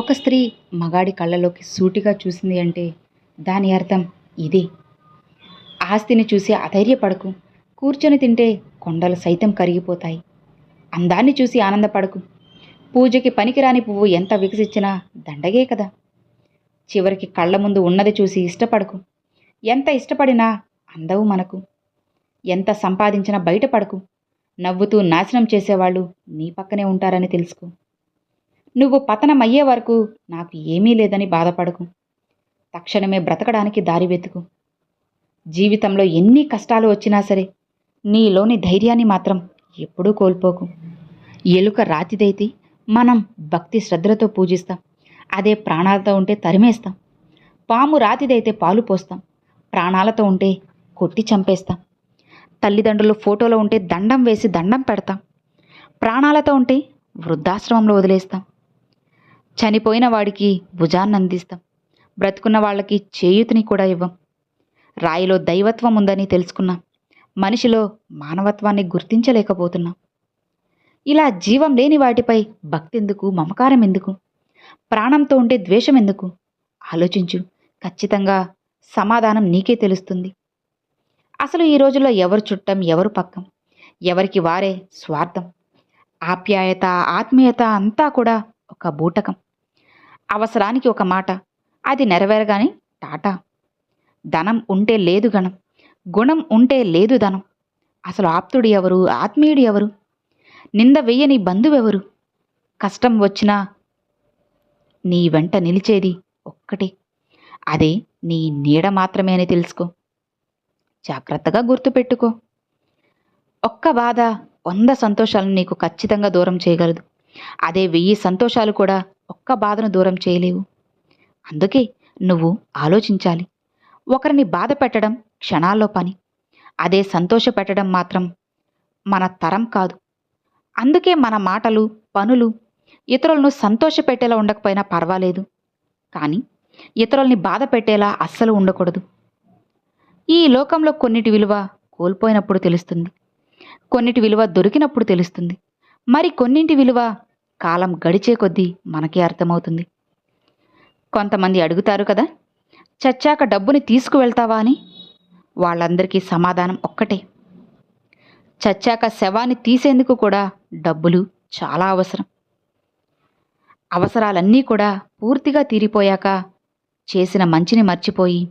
ఒక స్త్రీ మగాడి కళ్ళలోకి సూటిగా చూసింది అంటే దాని అర్థం ఇదే. ఆస్తిని చూసి అధైర్యపడకు. కూర్చొని తింటే కొండలు సైతం కరిగిపోతాయి. అందాన్ని చూసి ఆనందపడకు. పూజకి పనికిరాని పువ్వు ఎంత వికసించినా దండగే కదా. చివరికి కళ్ళ ముందు ఉన్నది చూసి ఇష్టపడకు. ఎంత ఇష్టపడినా అందవు మనకు. ఎంత సంపాదించినా బయటపడకు. నవ్వుతూ నాశనం చేసేవాళ్ళు నీ పక్కనే ఉంటారని తెలుసుకో. నువ్వు పతనం అయ్యే వరకు నాకు ఏమీ లేదని బాధపడకు. తక్షణమే బ్రతకడానికి దారి వెతుకు. జీవితంలో ఎన్ని కష్టాలు వచ్చినా సరే నీలోని ధైర్యాన్ని మాత్రం ఎప్పుడూ కోల్పోకు. ఎలుక రాతిదైతే మనం భక్తి శ్రద్ధలతో పూజిస్తాం. అదే ప్రాణాలతో ఉంటే తరిమేస్తాం. పాము రాతిదైతే పాలు పోస్తాం. ప్రాణాలతో ఉంటే కొట్టి చంపేస్తాం. తల్లిదండ్రులు ఫోటోలో ఉంటే దండం వేసి దండం పెడతాం. ప్రాణాలతో ఉంటే వృద్ధాశ్రమంలో వదిలేస్తాం. చనిపోయిన వాడికి భుజాన్ని అందిస్తాం బ్రతుకున్న వాళ్ళకి చేయూతిని కూడా ఇవ్వం. రాయిలో దైవత్వం ఉందని తెలుసుకున్నాం. మనిషిలో మానవత్వాన్ని గుర్తించలేకపోతున్నాం. ఇలా జీవం లేని వాటిపై భక్తి ఎందుకు మమకారం ఎందుకు ప్రాణంతో ఉంటే ద్వేషం ఎందుకు ఆలోచించు. ఖచ్చితంగా సమాధానం నీకే తెలుస్తుంది. అసలు ఈ రోజుల్లో ఎవరు చుట్టం ఎవరు పక్కం? ఎవరికి వారే స్వార్థం? ఆప్యాయత ఆత్మీయత అంతా కూడా ఒక బూటకం. అవసరానికి ఒక మాట. అది నెరవేరగానే టాటా. ధనం ఉంటే లేదు గణం గుణం ఉంటే లేదు ధనం. అసలు ఆప్తుడు ఎవరు? ఆత్మీయుడు ఎవరు? నింద వెయ్యని బంధువెవరు కష్టం వచ్చినా నీ వెంట నిలిచేది ఒక్కటే. అదే నీ నీడ మాత్రమే అని తెలుసుకో. జాగ్రత్తగా గుర్తుపెట్టుకో ఒక్క బాధ వంద సంతోషాలను నీకు ఖచ్చితంగా దూరం చేయగలదు. అదే వెయ్యి సంతోషాలు కూడా ఒక్క బాధను దూరం చేయలేవు. అందుకే నువ్వు ఆలోచించాలి. ఒకరిని బాధ పెట్టడం క్షణాల్లో పని. అదే సంతోష పెట్టడం మాత్రం మన తరం కాదు. అందుకే మన మాటలు పనులు ఇతరులను సంతోషపెట్టేలా ఉండకపోయినా పర్వాలేదు. కానీ ఇతరుల్ని బాధ పెట్టేలా అస్సలు ఉండకూడదు. ఈ లోకంలో కొన్నిటి విలువ కోల్పోయినప్పుడు తెలుస్తుంది. కొన్నిటి విలువ దొరికినప్పుడు తెలుస్తుంది. మరి కొన్నింటి విలువ కాలం గడిచే కొద్దీ మనకే అర్థమవుతుంది. కొంతమంది అడుగుతారు కదా చచ్చాక డబ్బుని తీసుకువెళ్తావా అని? వాళ్ళందరికీ సమాధానం ఒక్కటే. చచ్చాక శవాన్ని తీసేందుకు కూడా డబ్బులు చాలా అవసరం. అవసరాలన్నీ కూడా పూర్తిగా తీరిపోయాక చేసిన మంచిని మర్చిపోయి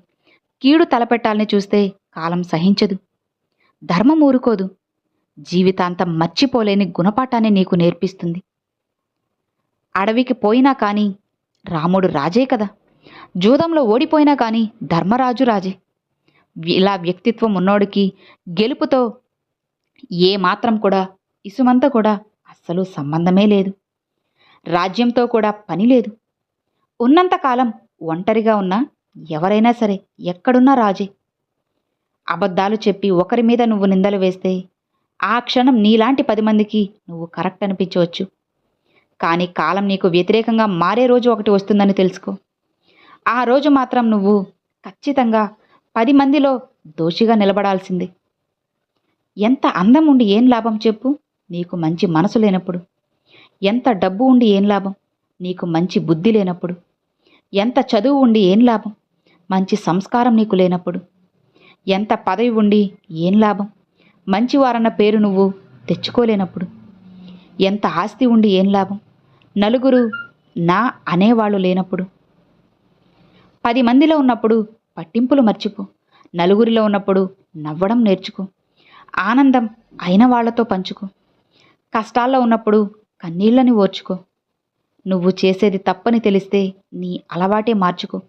కీడు తలపెట్టాలని చూస్తే కాలం సహించదు. ధర్మం ఊరుకోదు. జీవితాంతం మర్చిపోలేని గుణపాఠాన్ని నీకు నేర్పిస్తుంది. అడవికి పోయినా కానీ రాముడు రాజే కదా. జూదంలో ఓడిపోయినా కానీ ధర్మరాజు రాజే. ఇలా వ్యక్తిత్వం ఉన్నోడికి గెలుపుతో ఏ మాత్రం కూడా ఇసుమంతా కూడా అస్సలు సంబంధమే లేదు. రాజ్యంతో కూడా పని లేదు. ఉన్నంతకాలం ఒంటరిగా ఉన్నా ఎవరైనా సరే ఎక్కడున్నా రాజే. అబద్ధాలు చెప్పి ఒకరి మీద నువ్వు నిందలు వేస్తే ఆ క్షణం నీలాంటి పది మందికి నువ్వు కరెక్ట్ అనిపించవచ్చు. కానీ కాలం నీకు వ్యతిరేకంగా మారే రోజు ఒకటి వస్తుందని తెలుసుకో. ఆ రోజు మాత్రం నువ్వు ఖచ్చితంగా పది మందిలో దోషిగా నిలబడాల్సింది. ఎంత అందం ఉండి ఏం లాభం చెప్పు? నీకు మంచి మనసు లేనప్పుడు. ఎంత డబ్బు ఉండి ఏం లాభం? నీకు మంచి బుద్ధి లేనప్పుడు. ఎంత చదువు ఉండి ఏం లాభం? మంచి సంస్కారం నీకు లేనప్పుడు. ఎంత పదవి ఉండి ఏం లాభం? మంచివారన్న పేరు నువ్వు తెచ్చుకోలేనప్పుడు. ఎంత ఆస్తి ఉండి ఏం లాభం? నలుగురు నా అనేవాళ్ళు లేనప్పుడు. పది మందిలో ఉన్నప్పుడు పట్టింపులు మర్చిపో. నలుగురిలో ఉన్నప్పుడు నవ్వడం నేర్చుకో. ఆనందం అయిన వాళ్ళతో పంచుకో. కష్టాల్లో ఉన్నప్పుడు కన్నీళ్ళని ఓర్చుకో. నువ్వు చేసేది తప్పని తెలిస్తే నీ అలవాటే మార్చుకో.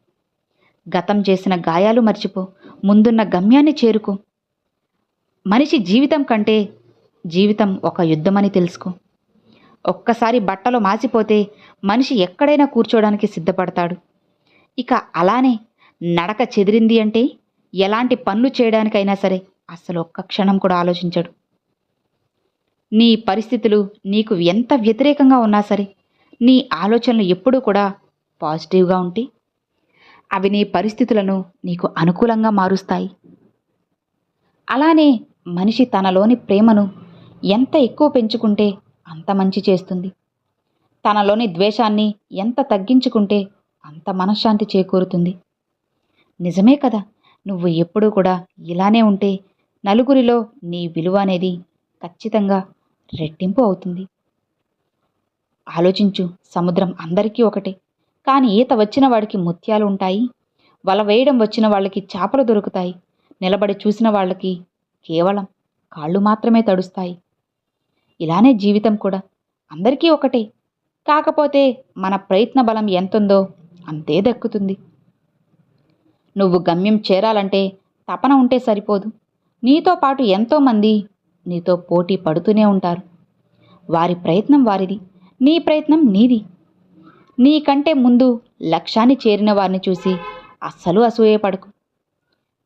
గతం చేసిన గాయాలు మర్చిపో. ముందున్న గమ్యాన్ని చేరుకో. మనిషి జీవితం కంటే జీవితం ఒక యుద్ధమని తెలుసుకో. ఒక్కసారి బట్టలు మాసిపోతే మనిషి ఎక్కడైనా కూర్చోడానికి సిద్ధపడతాడు. ఇక అలానే నడక చెదిరింది అంటే ఎలాంటి పనులు చేయడానికైనా సరే అసలు ఒక్క క్షణం కూడా ఆలోచించడు. నీ పరిస్థితులు నీకు ఎంత వ్యతిరేకంగా ఉన్నా సరే నీ ఆలోచనలు ఎప్పుడూ కూడా పాజిటివ్గా ఉంటే అవి నీ పరిస్థితులను నీకు అనుకూలంగా మారుస్తాయి. అలానే మనిషి తనలోని ప్రేమను ఎంత ఎక్కువ పెంచుకుంటే అంత మంచి చేస్తుంది. తనలోని ద్వేషాన్ని ఎంత తగ్గించుకుంటే అంత మనశ్శాంతి చేకూరుతుంది. నిజమే కదా నువ్వు ఎప్పుడూ కూడా ఇలానే ఉంటే నలుగురిలో నీ విలువ అనేది ఖచ్చితంగా రెట్టింపు అవుతుంది. ఆలోచించు సముద్రం అందరికీ ఒకటే. కానీ ఈత వచ్చిన వాడికి ముత్యాలు ఉంటాయి వల వేయడం వచ్చిన వాళ్ళకి చేపలు దొరుకుతాయి నిలబడి చూసిన వాళ్ళకి కేవలం కాళ్ళు మాత్రమే తడుస్తాయి. ఇలానే జీవితం కూడా అందరికీ ఒకటే. కాకపోతే మన ప్రయత్న బలం ఎంతుందో అంతే దక్కుతుంది. నువ్వు గమ్యం చేరాలంటే తపన ఉంటే సరిపోదు. నీతో పాటు ఎంతోమంది నీతో పోటీ పడుతూనే ఉంటారు. వారి ప్రయత్నం వారిది నీ ప్రయత్నం నీది. నీకంటే ముందు లక్ష్యాన్ని చేరిన వారిని చూసి అస్సలు అసూయపడకు.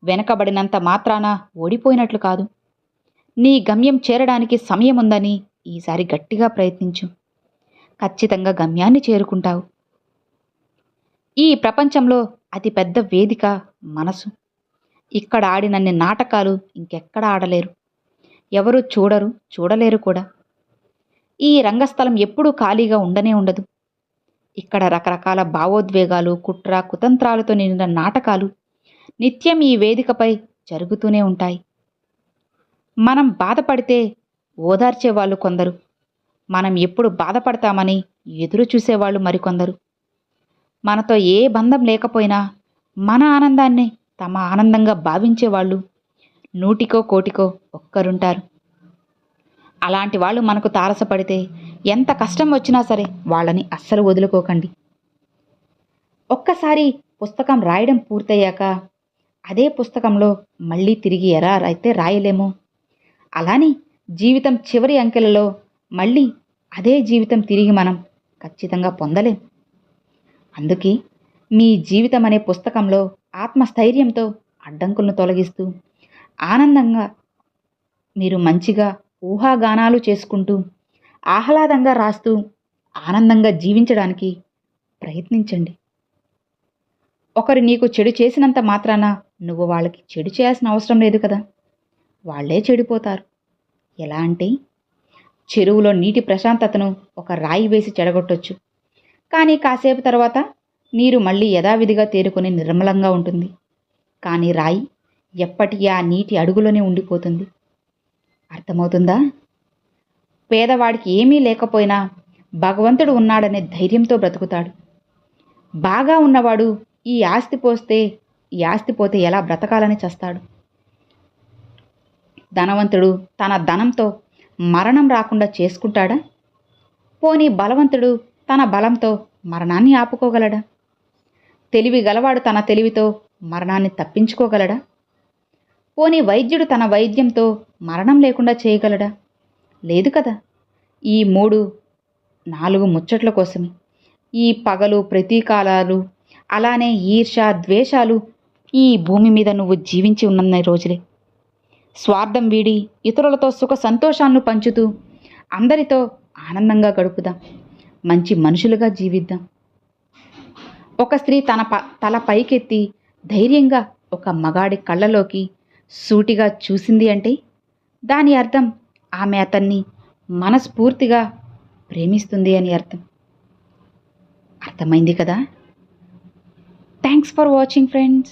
వెనకబడినంత మాత్రాన ఓడిపోయినట్లు కాదు. నీ గమ్యం చేరడానికి సమయం ఉందని ఈసారి గట్టిగా ప్రయత్నించు. ఖచ్చితంగా గమ్యాన్ని చేరుకుంటావు. ఈ ప్రపంచంలో అతిపెద్ద వేదిక మనసు. ఇక్కడ ఆడినన్ని నాటకాలు ఇంకెక్కడ ఆడలేరు. ఎవరు చూడరు చూడలేరు కూడా. ఈ రంగస్థలం ఎప్పుడూ ఖాళీగా ఉండనే ఉండదు. ఇక్కడ రకరకాల భావోద్వేగాలు కుట్ర కుతంత్రాలతో నిండిన నాటకాలు నిత్యం ఈ వేదికపై జరుగుతూనే ఉంటాయి. మనం బాధపడితే ఓదార్చేవాళ్ళు కొందరు. మనం ఎప్పుడు బాధపడతామని ఎదురు చూసేవాళ్ళు మరికొందరు. మనతో ఏ బంధం లేకపోయినా మన ఆనందాన్ని తమ ఆనందంగా భావించేవాళ్ళు నూటికో కోటికో ఒక్కరుంటారు. అలాంటి వాళ్ళు మనకు తారసపడితే ఎంత కష్టం వచ్చినా సరే వాళ్ళని అస్సలు వదులుకోకండి. ఒక్కసారి పుస్తకం రాయడం పూర్తయ్యాక అదే పుస్తకంలో మళ్ళీ తిరిగి ఎరా అయితే రాయలేమో. అలానే జీవితం చివరి అంకెలలో మళ్ళీ అదే జీవితం తిరిగి మనం ఖచ్చితంగా పొందలేం. అందుకే మీ జీవితం అనే పుస్తకంలో ఆత్మస్థైర్యంతో అడ్డంకులను తొలగిస్తూ ఆనందంగా మీరు మంచిగా ఊహాగానాలు చేసుకుంటూ ఆహ్లాదంగా రాస్తూ ఆనందంగా జీవించడానికి ప్రయత్నించండి. ఒకరు నీకు చెడు చేసినంత మాత్రాన నువ్వు వాళ్ళకి చెడు చేయాల్సిన అవసరం లేదు కదా? వాళ్ళే చెడిపోతారు. ఎలా అంటే చెరువులో నీటి ప్రశాంతతను ఒక రాయి వేసి చెడగొట్టొచ్చు. కానీ కాసేపు తర్వాత నీరు మళ్ళీ యథావిధిగా తేరుకొని నిర్మలంగా ఉంటుంది. కానీ రాయి ఎప్పటికీ ఆ నీటి అడుగులోనే ఉండిపోతుంది. అర్థమవుతుందా? పేదవాడికి ఏమీ లేకపోయినా భగవంతుడు ఉన్నాడనే ధైర్యంతో బ్రతుకుతాడు. బాగా ఉన్నవాడు ఈ ఆస్తి పోస్తే ఈ ఆస్తి పోతే ఎలా బ్రతకాలని చస్తాడు? ధనవంతుడు తన ధనంతో మరణం రాకుండా చేసుకుంటాడా? పోనీ బలవంతుడు తన బలంతో మరణాన్ని ఆపుకోగలడా? తెలివి గలవాడు తన తెలివితో మరణాన్ని తప్పించుకోగలడా? పోనీ వైద్యుడు తన వైద్యంతో మరణం లేకుండా చేయగలడా? లేదు కదా. ఈ మూడు నాలుగు ముచ్చట్ల కోసమే ఈ పగలు ప్రతీకాలాలు అలానే ఈర్ష ద్వేషాలు ఈ భూమి మీద నువ్వు జీవించి ఉన్న రోజులే. స్వార్థం వీడి ఇతరులతో సుఖ సంతోషాలను పంచుతూ అందరితో ఆనందంగా గడుపుదాం. మంచి మనుషులుగా జీవిద్దాం. ఒక స్త్రీ తన ప తల పైకెత్తి ధైర్యంగా ఒక మగాడి కళ్ళలోకి సూటిగా చూసింది అంటే దాని అర్థం ఆమె అతన్ని మనస్ఫూర్తిగా ప్రేమిస్తుంది అని అర్థం. అర్థమైంది కదా? Thanks for watching friends.